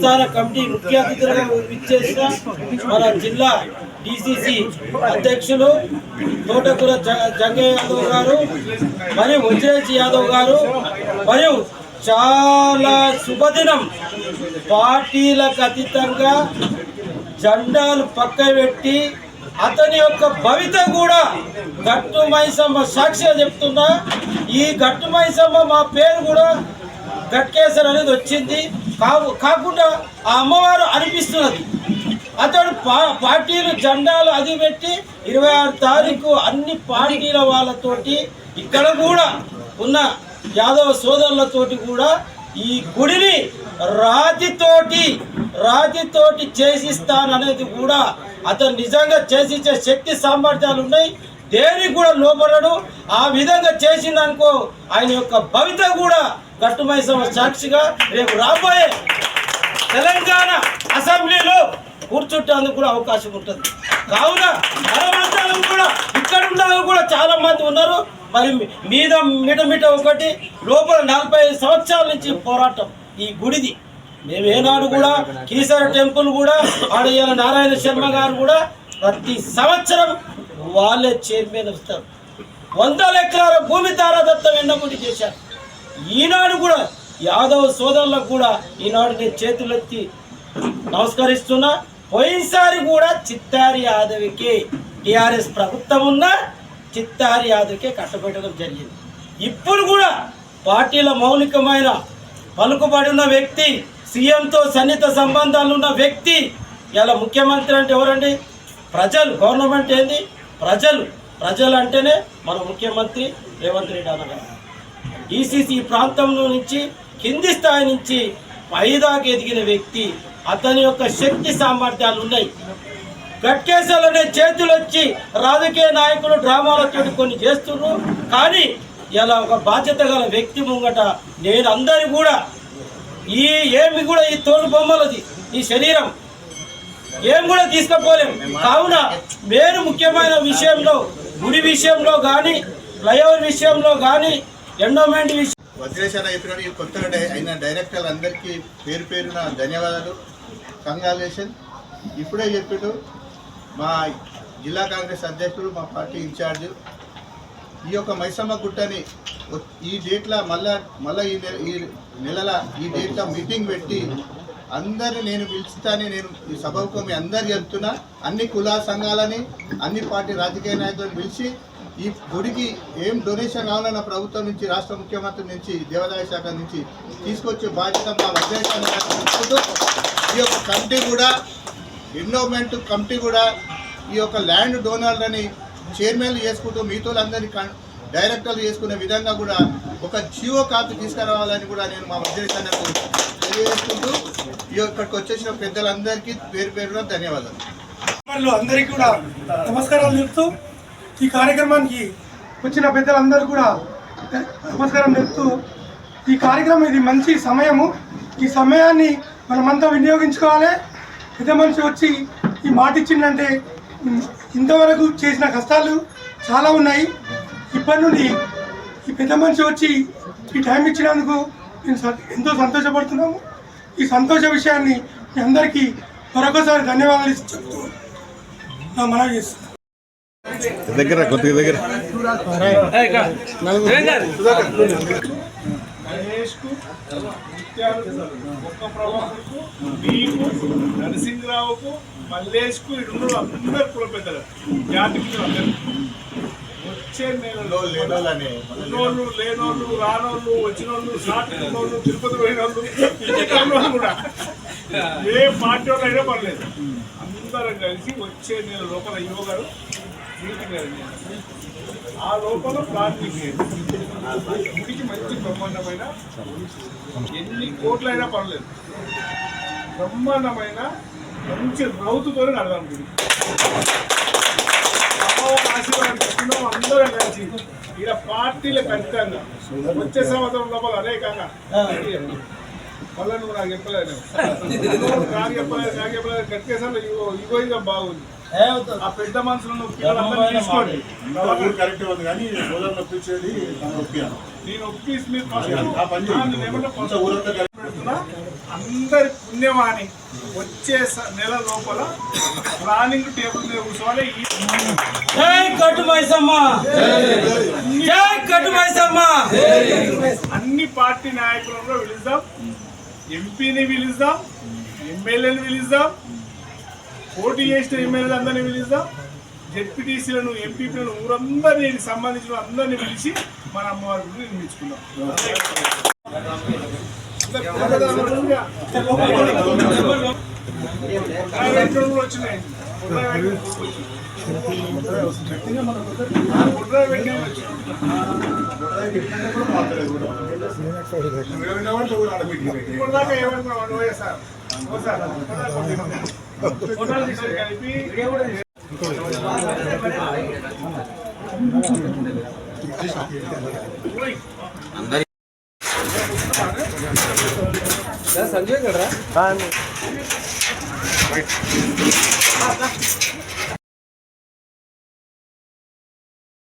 ఆస్థాన కమిటీ ముఖ్య అతిథులుగా విచ్చేసిన మన జిల్లా డిసిసి అధ్యక్షులు తోటకూర జ- జంగయ్య యాదవ్ గారు మరియు వజ్రేష్ యాదవ్ గారు మరియు చాలా శుభదినం. పార్టీలకు అతీతంగా జెండాలు పక్క పెట్టి అతని యొక్క భవిత కూడా గట్టు మైసమ్మ సాక్షిగా చెప్తున్నా. ఈ గట్టు మైసమ్మ మా పేరు కూడా గట్కేశ్వర్ అనేది వచ్చింది. కావు కాకుండా ఆ అమ్మవారు అనిపిస్తున్నది. అతడు పా పార్టీలు జెండాలు అది పెట్టి ఇరవై ఆరు తారీఖు అన్ని పార్టీల వాళ్ళతోటి ఇక్కడ కూడా ఉన్న యాదవ సోదరులతోటి కూడా ఈ గుడిని రాతితోటి రాతితోటి చేసిస్తాననేది కూడా అతను నిజంగా చేసిచ్చే శక్తి సామర్థ్యాలు ఉన్నాయి. దేనికి కూడా లోపడడు ఆ విధంగా చేసిందనుకో ఆయన యొక్క భవిత కూడా గట్టుమైసమ సాక్షిగా రేపు రాబోయే తెలంగాణ అసెంబ్లీలో కూర్చుంటేందుకు కూడా అవకాశం ఉంటుంది. కావున మనమందరం కూడా ఇక్కడ ఉండాలని కూడా చాలా మంది ఉన్నారు. మరి మీద మిటమిట ఒకటి లోపల నలభై ఐదు సంవత్సరాల నుంచి పోరాటం ఈ గుడిది. మేము ఏనాడు కూడా కీసర టెంపుల్ కూడా ఆడయ్యాల నారాయణ శర్మ గారు కూడా ప్రతి సంవత్సరం వాళ్ళే చైర్మన్ వస్తారు. వందల ఎకరాల భూమి తారాదత్తం ఎండముడి చేశారు. ఈనాడు కూడా యాదవ్ సోదరులకు కూడా ఈనాడు నేను చేతులెత్తి నమస్కరిస్తున్నా. పోయినసారి కూడా చిత్తారి యాదవికి టిఆర్ఎస్ ప్రభుత్వం ఉన్న చిత్తారి యాదవ్కే కట్టబెట్టడం జరిగింది. ఇప్పుడు కూడా పార్టీల మౌలికమైన పలుకుబడిన వ్యక్తి సీఎంతో సన్నిహిత సంబంధాలు ఉన్న వ్యక్తి ఇలా ముఖ్యమంత్రి అంటే ఎవరండి? ప్రజలు గవర్నమెంట్ ఏంది? ప్రజలు. ప్రజలు అంటేనే మన ముఖ్యమంత్రి రేవంత్ రెడ్డి అన్నగారు ఈసీసీ ప్రాంతంలో నుంచి కింది స్థాయి నుంచి పైదాకా ఎదిగిన వ్యక్తి అతని యొక్క శక్తి సామర్థ్యాలు ఉన్నాయి. గట్కేశాలనే చేతులు వచ్చి రాజకీయ నాయకులు డ్రామాలతో కొన్ని చేస్తున్నారు కానీ ఇలా ఒక బాధ్యత గల వ్యక్తి ముంగట నేను అందరి కూడా ఈ ఏమి కూడా ఈ తోలు బొమ్మలది ఈ శరీరం ఏం కూడా తీసుకుపోలేం. కావున నేను ముఖ్యమైన విషయంలో గుడి విషయంలో కానీ ఫ్లైఓవర్ విషయంలో కానీ ఎండోమెంట్ వజ్రేశాల ఈ కొత్తగా అయిన డైరెక్టర్లు అందరికీ పేరు పేరున ధన్యవాదాలు. కంగ్రాచులేషన్ ఇప్పుడే చెప్పాడు మా జిల్లా కాంగ్రెస్ అధ్యక్షుడు మా పార్టీ ఇన్ఛార్జ్. ఈ యొక్క మైసమ్మ గుట్టని ఈ డేట్ల మళ్ళా మళ్ళా ఈ నెల ఈ నెలల ఈ డేట్ల మీటింగ్ పెట్టి అందరిని నేను పిలుస్తానే నేను ఈ సభకు మీ అందరు చెప్తున్నా అన్ని కులా సంఘాలని అన్ని పార్టీ రాజకీయ నాయకులను పిలిచి ఈ గుడికి ఏం డొనేషన్ కావాలన్న ప్రభుత్వం నుంచి రాష్ట్ర ముఖ్యమంత్రి నుంచి దేవాదాయ శాఖ నుంచి తీసుకొచ్చే బాధ్యత మా వజ్రేశాన్ని తీసుకుంటూ ఈ యొక్క కమిటీ కూడా ఎండోమెంట్ కమిటీ కూడా ఈ యొక్క ల్యాండ్ డోనర్లని చైర్మన్లు చేసుకుంటూ మిగతాలందరినీ డైరెక్టర్లు చేసుకునే విధంగా కూడా ఒక జియో కాపీ తీసుకురావాలని కూడా నేను మా వజ్రేశానికి తెలియజేసుకుంటూ ఈ ఇక్కడికి వచ్చేసిన పెద్దలందరికీ పేరు పేరున ధన్యవాదాలు. అందరికీ కూడా నమస్కారాలు చెప్తూ ఈ కార్యక్రమానికి వచ్చిన పెద్దలందరూ కూడా నమస్కారం చెప్తూ ఈ కార్యక్రమం ఇది మంచి సమయము. ఈ సమయాన్ని మనమంతా వినియోగించుకోవాలి. పెద్ద మనిషి వచ్చి ఈ మాట ఇచ్చిందంటే ఇంతవరకు చేసిన కష్టాలు చాలా ఉన్నాయి. ఇప్పటి నుండి ఈ పెద్ద మనిషి వచ్చి ఈ టైం ఇచ్చినందుకు నేను ఎంతో సంతోషపడుతున్నాము. ఈ సంతోష విషయాన్ని మీ అందరికీ మరొకసారి ధన్యవాదాలు ఇస్తూ చెప్తూ నా మనవి చేస్తున్నాను దగ్గర కొద్దిగా దగ్గర. నరసింహరావుకు మల్లేష్కు అందరు కుల పెద్దలు జాతికి అందరు వచ్చే నెలలో ఉన్నోళ్ళు లేనోళ్ళు రానోళ్ళు వచ్చినోళ్ళు షార్ట్ ఉన్నోళ్ళు తిరుపతి పోయినోళ్ళు ఇంటికి కూడా. ఏ పార్టీ వాళ్ళు అయినా పర్లేదు. అందరం కలిసి వచ్చే నెల లోపల యువగారు మీటింగ్. ఆ లోపల ప్లానింగ్ గుడికి మంచి బ్రహ్మాండమైన ఎన్ని కోట్లైనా పర్లేదు బ్రహ్మాండమైన మంచి రౌతుతో నడదాం గుడి ఆశీర్వాదం తీసుకున్నాం అందరం కలిసి ఇక్కడ పార్టీల ఖచ్చితంగా వచ్చే సంవత్సరం లోపల అనేకంగా మళ్ళీ నువ్వు నాకు చెప్పలేదు నాకు చెప్పలేదు నాకు చెప్పలేదు కట్టేసారి ఇగో ఇగో ఇక బాగుంది. ఆ పెద్ద మనుషులను తీసుకోండి. కరెక్ట్ ఉంది కానీ ఒప్పించేది నేను ఒప్పిసి మీరు పెడుతున్నా. అందరి పుణ్యమాని వచ్చే నెల లోపల ప్లానింగ్ టేబుల్ మీద కూర్చోవాలి. ఈ జై కట్టు మైసమ్మ. జై కట్టు మైసమ్మ. అన్ని పార్టీ నాయకులను పిలుద్దాం. ఎంపీని పిలుద్దాం. ఎమ్మెల్యేని పిలుద్దాం. పోటీ చేసిన ఎమ్మెల్యేలు అందరినీ పిలుద్దాం. జెడ్పీటీసీలను ఎంపీపీలను ఊరందరినీ సంబంధించిన అందరినీ పిలిచి మన అమ్మవారి నిర్మించుకుందాం. వెంకటరమణ వచ్చినాయి. ఇప్పుడు దాకా నువ్వే కలిపి సంజయ్ గడ్రా?